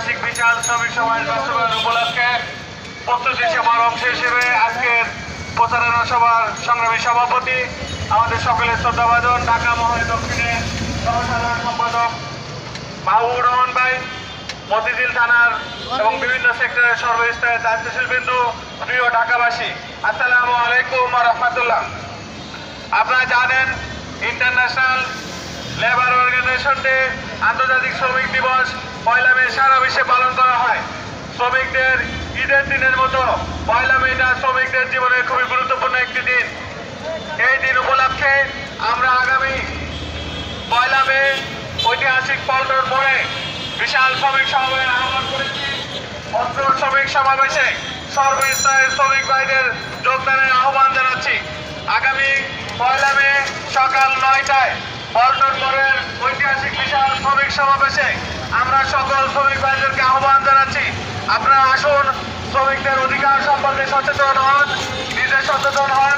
ঐতিহাসিক বিশাল শ্রমিক সমাজ বাস্তবায়ন উপলক্ষে প্রস্তুতি সেবার অংশ হিসেবে আজকের প্রচারণা সভার সংগ্রামী সভাপতি, আমাদের সকলের শ্রদ্ধাভাজন ঢাকা মহানগর দক্ষিণের সহসাধারণ সম্পাদক মাহবুবুর রহমান ভাই, মতিঝিল থানার এবং বিভিন্ন সেক্টরের সর্বস্তরের দায়িত্বশীল বিন্দু প্রিয় ঢাকাবাসী, আসসালামু আলাইকুম রহমতুল্লাহ। আপনারা জানেন ইন্টারন্যাশনাল লেবার অর্গানাইজেশন ডে আন্তর্জাতিক শ্রমিক দিবস পয়লা মে সারা বিশ্বে পালন করা হয়। শ্রমিকদের ঈদের দিনের মতো পয়লা মেটা শ্রমিকদের জীবনে খুবই গুরুত্বপূর্ণ একটি দিন। এই দিন উপলক্ষে আমরা আগামী পয়লা মে ঐতিহাসিক পল্টন মোড়ে বিশাল শ্রমিক সমাবেশের আহ্বান করেছি। অত্র শ্রমিক সমাবেশে সর্বস্তরের শ্রমিক ভাইদের যোগদানের আহ্বান জানাচ্ছি। আগামী পয়লা মে সকাল নয়টায় পল্টন শ্রমিক সমাবেশে আমরা সকল শ্রমিক ভাইদেরকে আহ্বান জানাচ্ছি। আপনারা আসুন, শ্রমিকদের অধিকার সম্পর্কে সচেতন হন, নিজে সচেতন হন।